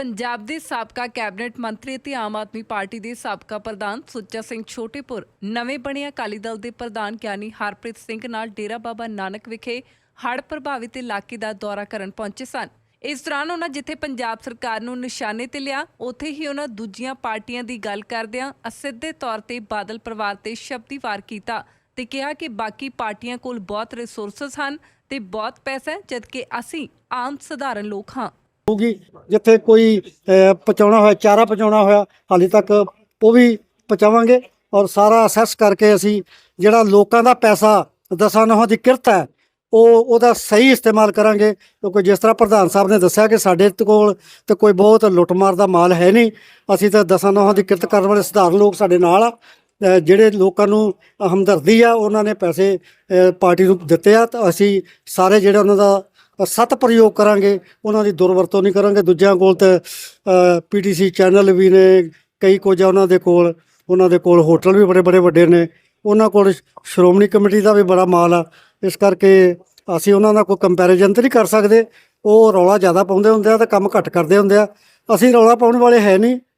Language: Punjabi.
ਪੰਜਾਬ ਦੇ ਸਾਬਕਾ ਕੈਬਨਿਟ ਮੰਤਰੀ ਅਤੇ ਆਮ ਆਦਮੀ ਪਾਰਟੀ ਦੇ ਸਾਬਕਾ ਪ੍ਰਧਾਨ ਸੁੱਚਾ ਸਿੰਘ ਛੋਟੇਪੁਰ, ਨਵੇਂ ਬਣੇ ਅਕਾਲੀ ਦਲ ਦੇ ਪ੍ਰਧਾਨ ਗਿਆਨੀ ਹਰਪ੍ਰੀਤ ਸਿੰਘ ਨਾਲ ਡੇਰਾ ਬਾਬਾ ਨਾਨਕ ਵਿਖੇ ਹੜ੍ਹ ਪ੍ਰਭਾਵਿਤ ਇਲਾਕੇ ਦਾ ਦੌਰਾ ਕਰਨ ਪਹੁੰਚੇ ਸਨ। ਇਸ ਦੌਰਾਨ ਉਹਨਾਂ ਜਿੱਥੇ ਪੰਜਾਬ ਸਰਕਾਰ ਨੂੰ ਨਿਸ਼ਾਨੇ ਤੇ ਲਿਆ, ਉੱਥੇ ਹੀ ਉਹਨਾਂ ਦੂਜੀਆਂ ਪਾਰਟੀਆਂ ਦੀ ਗੱਲ ਕਰਦਿਆਂ ਅਸਿੱਧੇ ਤੌਰ ਤੇ ਬਾਦਲ ਪਰਿਵਾਰ ਤੇ ਸ਼ਬਦੀ ਵਾਰ ਕੀਤਾ ਤੇ ਕਿਹਾ ਕਿ ਬਾਕੀ ਪਾਰਟੀਆਂ ਕੋਲ ਬਹੁਤ ਰਿਸੋਰਸਸ ਹਨ ਤੇ ਬਹੁਤ ਪੈਸਾ ਹੈ, ਜਦਕਿ ਅਸੀਂ ਆਮ ਸਧਾਰਨ ਲੋਕ ਹਾਂ। ਹੋਊਗੀ, ਜਿੱਥੇ ਕੋਈ ਪਹੁੰਚਾਉਣਾ ਹੋਇਆ, ਚਾਰਾ ਪਹੁੰਚਾਉਣਾ ਹੋਇਆ, ਹਾਲੇ ਤੱਕ ਉਹ ਵੀ ਪਹੁੰਚਾਵਾਂਗੇ ਔਰ ਸਾਰਾ ਅਸੈਸ ਕਰਕੇ ਅਸੀਂ ਜਿਹੜਾ ਲੋਕਾਂ ਦਾ ਪੈਸਾ ਦਸਾਂ ਨਹਾਂ ਦੀ ਕਿਰਤ ਹੈ, ਉਹ, ਉਹਦਾ ਸਹੀ ਇਸਤੇਮਾਲ ਕਰਾਂਗੇ। ਕਿਉਂਕਿ ਜਿਸ ਤਰ੍ਹਾਂ ਪ੍ਰਧਾਨ ਸਾਹਿਬ ਨੇ ਦੱਸਿਆ ਕਿ ਸਾਡੇ ਕੋਲ ਤੇ ਕੋਈ ਬਹੁਤ ਲੁੱਟਮਾਰ ਦਾ ਮਾਲ ਹੈ ਨਹੀਂ, ਅਸੀਂ ਤਾਂ ਦਸਾਂ ਨਹਾਂ ਦੀ ਕਿਰਤ ਕਰਨ ਵਾਲੇ ਸਧਾਰਨ ਲੋਕ ਸਾਡੇ ਨਾਲ ਆ। ਜਿਹੜੇ ਲੋਕਾਂ ਨੂੰ ਹਮਦਰਦੀ ਆ, ਉਹਨਾਂ ਨੇ ਪੈਸੇ ਪਾਰਟੀ ਨੂੰ ਦਿੱਤੇ ਆ, ਤਾਂ ਅਸੀਂ ਸਾਰੇ ਜਿਹੜੇ ਉਹਨਾਂ ਦਾ ਸਤ ਪ੍ਰਯੋਗ ਕਰਾਂਗੇ, ਉਹਨਾਂ ਦੀ ਦੁਰਵਰਤੋਂ ਨਹੀਂ ਕਰਾਂਗੇ। ਦੂਜਿਆਂ ਕੋਲ ਤੇ ਪੀਟੀਸੀ ਚੈਨਲ ਵੀ ਨੇ, ਕਈ ਕੁਝ ਆ ਉਹਨਾਂ ਦੇ ਕੋਲ, ਉਹਨਾਂ ਦੇ ਕੋਲ ਹੋਟਲ ਵੀ ਬੜੇ ਬੜੇ ਵੱਡੇ ਨੇ। ਉਹਨਾਂ ਕੋਲ ਸ਼੍ਰੋਮਣੀ ਕਮੇਟੀ ਦਾ ਵੀ ਬੜਾ ਮਾਲ ਆ। ਇਸ ਕਰਕੇ ਅਸੀਂ ਉਹਨਾਂ ਦਾ ਕੋਈ ਕੰਪੈਰੀਜ਼ਨ ਤੇ ਨਹੀਂ ਕਰ ਸਕਦੇ। ਉਹ ਰੌਲਾ ਜ਼ਿਆਦਾ ਪਾਉਂਦੇ ਹੁੰਦੇ ਆ ਤੇ ਕੰਮ ਘੱਟ ਕਰਦੇ ਹੁੰਦੇ ਆ। ਅਸੀਂ ਰੌਲਾ ਪਾਉਣ ਵਾਲੇ ਹੈ ਨਹੀਂ।